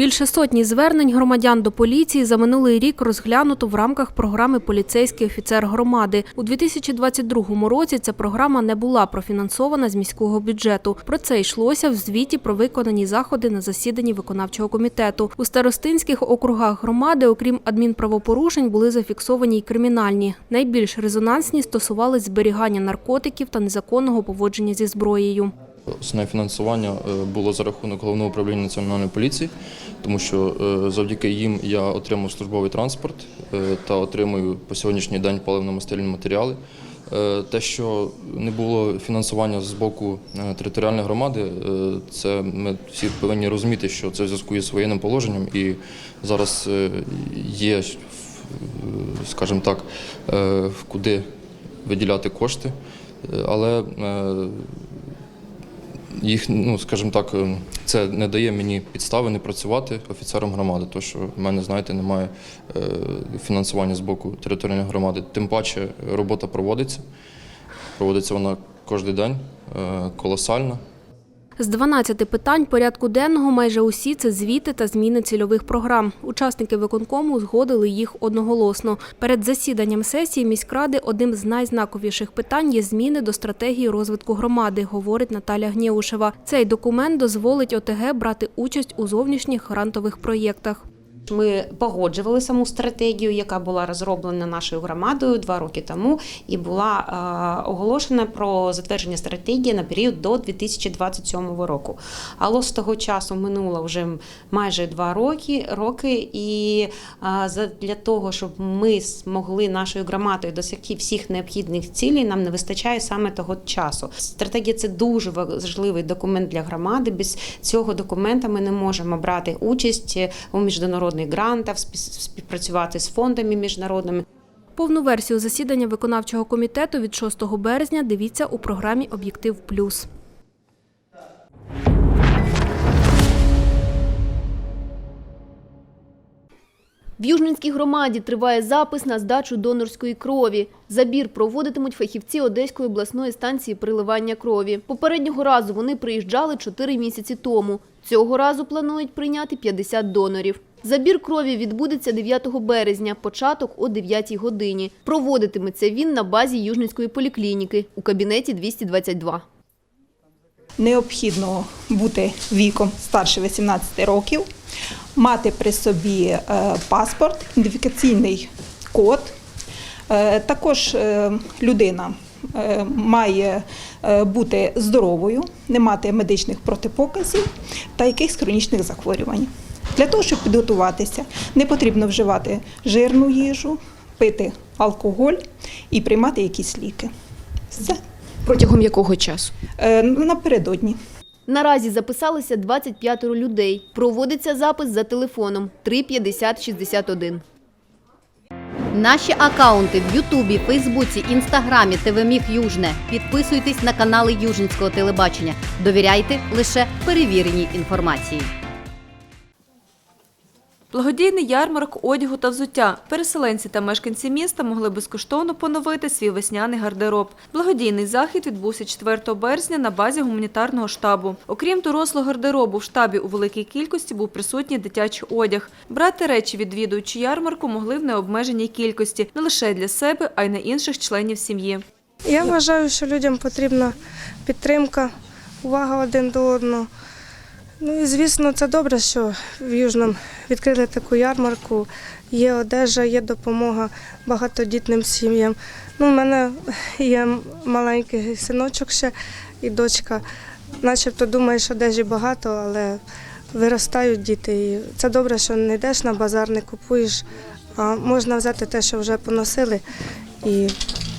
Більше сотні звернень громадян до поліції за минулий рік розглянуто в рамках програми Поліцейський офіцер громади. У 2022 році ця програма не була профінансована з міського бюджету. Про це йшлося в звіті про виконані заходи на засіданні виконавчого комітету. У старостинських округах громади, окрім адмінправопорушень, були зафіксовані й кримінальні. Найбільш резонансні стосувались зберігання наркотиків та незаконного поводження зі зброєю. Основне фінансування е, було за рахунок головного управління національної поліції, тому що е, завдяки їм я отримав службовий транспорт е, та отримую по сьогоднішній день паливно-мастильні матеріали. Те, що не було фінансування з боку територіальної громади, це ми всі повинні розуміти, що це в зв'язку із воєнним положенням і зараз є, скажімо так, куди виділяти кошти. Але їх, ну скажімо так, е, це не дає мені підстави не працювати офіцером громади, тому що в мене, знаєте, немає е, фінансування з боку територіальної громади. Тим паче робота проводиться. Проводиться вона кожен день, е, колосальна. З 12 питань порядку денного майже усі це звіти та зміни цільових програм. Учасники виконкому згодили їх одноголосно. Перед засіданням сесії міськради одним з найзнаковіших питань є зміни до стратегії розвитку громади, говорить Наталя Гнєушева. Цей документ дозволить ОТГ брати участь у зовнішніх грантових проєктах. Ми погоджували саму стратегію, яка була розроблена нашою громадою два роки тому, і була е, оголошена про затвердження стратегії на період до 2027 року. Але з того часу минуло вже майже два роки, роки і е, для того, щоб ми змогли нашою громадою досягти всіх необхідних цілей, нам не вистачає саме того часу. Стратегія це дуже важливий документ для громади. Без цього документа ми не можемо брати участь у міжнародних грантах, грантів, співпрацювати з фондами міжнародними. Повну версію засідання виконавчого комітету від 6 березня дивіться у програмі Об'єктив Плюс. В Южненській громаді триває запис на здачу донорської крові. Забір проводитимуть фахівці Одеської обласної станції приливання крові. Попереднього разу вони приїжджали 4 місяці тому. Цього разу планують прийняти 50 донорів. Забір крові відбудеться 9 березня, початок о 9 годині. Проводитиметься він на базі Южненської поліклініки у кабінеті 222. Необхідно бути віком старше 18 років, мати при собі е, паспорт, ідентифікаційний код. Е, Також е, людина має бути здоровою, не мати медичних протипоказів та якихось хронічних захворювань. Для того, щоб підготуватися, не потрібно вживати жирну їжу, пити алкоголь і приймати якісь ліки. Все. Протягом якого часу? Е, Напередодні. Наразі записалися 25 людей. Проводиться запис за телефоном 350 61. Наші акаунти в Ютубі, Фейсбуці, Інстаграмі, ТВ Южне. Підписуйтесь на канали Южницького телебачення. Довіряйте лише перевіреній інформації. Благодійний ярмарок одягу та взуття. Переселенці та мешканці міста могли безкоштовно поновити свій весняний гардероб. Благодійний захід відбувся 4 березня на базі гуманітарного штабу. Окрім дорослого гардеробу, в штабі у великій кількості був присутній дитячий одяг. Брати речі, відвідуючи ярмарку, могли в необмеженій кількості не лише для себе, а й на інших членів сім'ї. Я вважаю, що людям потрібна підтримка, увага один до одного. Ну і звісно, це добре, що в Южному відкрили таку ярмарку. Є одежа, є допомога багатодітним сім'ям. Ну, у мене є маленький синочок ще і дочка. Начебто думаєш, одежі багато, але виростають діти. І це добре, що не йдеш на базар, не купуєш, а можна взяти те, що вже поносили, і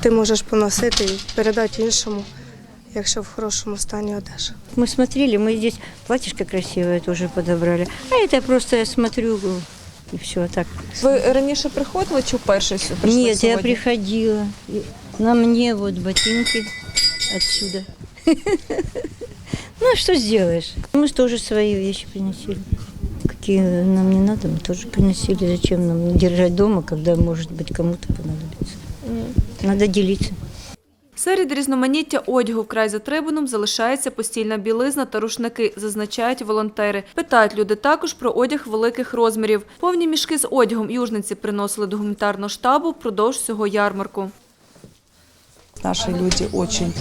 ти можеш поносити і передати іншому, якщо в хорошому стані одежа. Мы смотрели, мы здесь платьишко красивое тоже подобрали. А это просто я смотрю и все так. Ви раніше приходили чи вперше сюди? Нет, я приходила. И На мне вот ботинки отсюда. Ну а что сделаешь? Мы ж тоже свои вещи приносили. Какие нам не надо, мы тоже приносили. Зачем нам держать дома, когда, может быть, кому-то понадобится? Надо делиться. Серед різноманіття одягу вкрай затребаним залишається постільна білизна та рушники, зазначають волонтери. Питають люди також про одяг великих розмірів. Повні мішки з одягом южниці приносили до гуманітарного штабу впродовж цього ярмарку. Наши люди очень,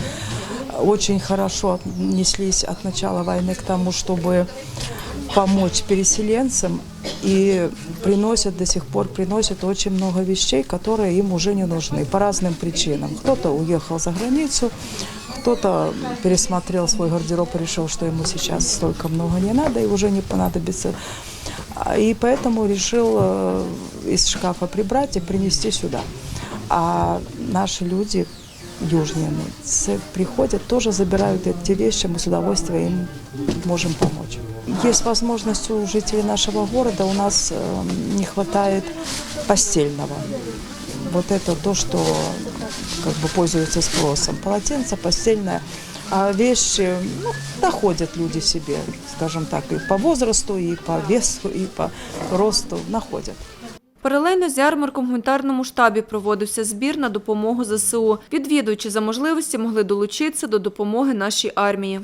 очень хорошо отнеслись от начала войны к тому, чтобы помочь переселенцам и приносят до сих пор приносят очень много вещей, которые им уже не нужны по разным причинам. Кто-то уехал за границу, кто-то пересмотрел свой гардероб и решил, что ему сейчас столько много не надо и уже не понадобится. А, И поэтому решил э, из шкафа прибрать и принести сюда. А наши люди южные с- приходят, тоже забирают эти вещи, мы с удовольствием им можем помочь. Есть возможность у жителей нашего города, у нас э, не хватает постельного. Вот это то, что как бы пользуется спросом. Полотенце, постельное. А вещи ну, находят люди себе, скажем так, и по возрасту, и по весу, и по росту находят. Паралельно з ярмарком в гуманітарному штабі проводився збір на допомогу ЗСУ. Відвідувачі за можливості могли долучитися до допомоги нашій армії.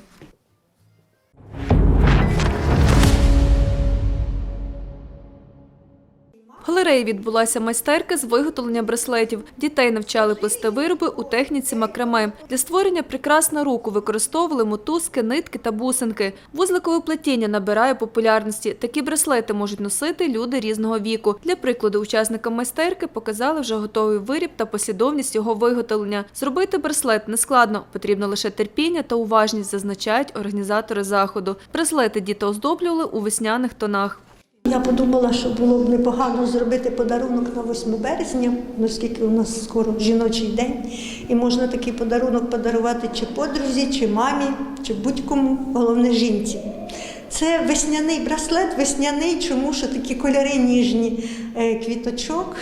Галереї відбулася майстерка з виготовлення браслетів. Дітей навчали плести вироби у техніці макраме. Для створення прикрас на руку використовували мотузки, нитки та бусинки. Вузликове плетіння набирає популярності. Такі браслети можуть носити люди різного віку. Для прикладу, учасникам майстерки показали вже готовий виріб та послідовність його виготовлення. Зробити браслет нескладно, потрібно лише терпіння та уважність, зазначають організатори заходу. Браслети діти оздоблювали у весняних тонах. Я подумала, що було б непогано зробити подарунок на 8 березня, оскільки у нас скоро жіночий день, і можна такий подарунок подарувати чи подрузі, чи мамі, чи будь-кому, головне жінці. Це весняний браслет, весняний, чому що такі кольори ніжні е, квіточок.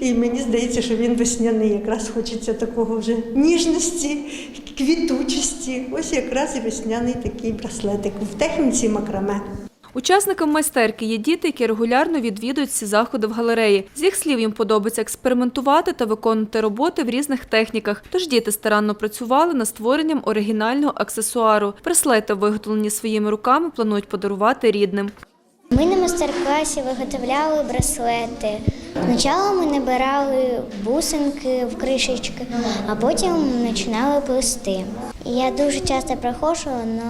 І мені здається, що він весняний. Якраз хочеться такого вже ніжності, квітучості. Ось якраз і весняний такий браслетик в техніці макраме. Учасникам майстерки є діти, які регулярно відвідують ці заходи в галереї. З їх слів їм подобається експериментувати та виконувати роботи в різних техніках. Тож діти старанно працювали над створенням оригінального аксесуару. Браслети, виготовлені своїми руками, планують подарувати рідним. Ми на майстер-класі виготовляли браслети. Спочатку ми набирали бусинки в кришечки, а потім починали плести. Я дуже часто проходжу, але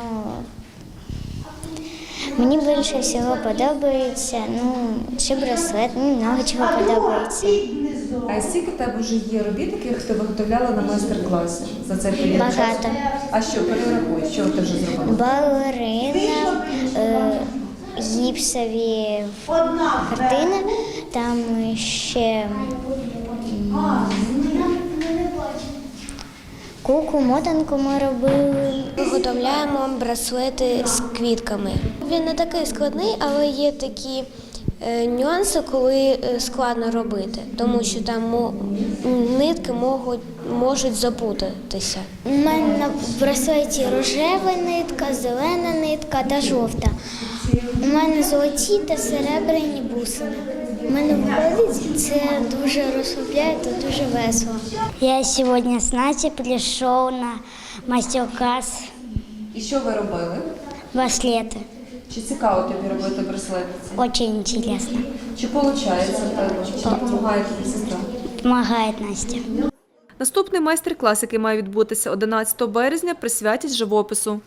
мені більше всього подобається ну, чи браслет, ну, много чого подобається. А скільки в тебе вже є робіт, яких ти виготовляла на майстер-класі за цей період? Багато. А що перерахуй, що ти вже зробила? Балерина, е, гіпсові картини, там ще м, куку, мотанку ми робили. Виготовляємо браслети з квітками. Він не такий складний, але є такі е, нюанси, коли е, складно робити, тому що там нитки можуть, можуть запутатися. У мене на браслеті рожева нитка, зелена нитка та жовта. У мене золоті та серебряні бусини. У мене виходить, це дуже розслабляє та дуже весело. Я сьогодні з Наті прийшов на майстер-клас І що ви робили? браслети. Чи цікаво тобі робити браслети? Очень интересно. Чи виходить в тебе? Чи допомагає тобі сестра? Помагає Настя. Наступний майстер-клас, який має відбутися 11 березня, присвятять живопису.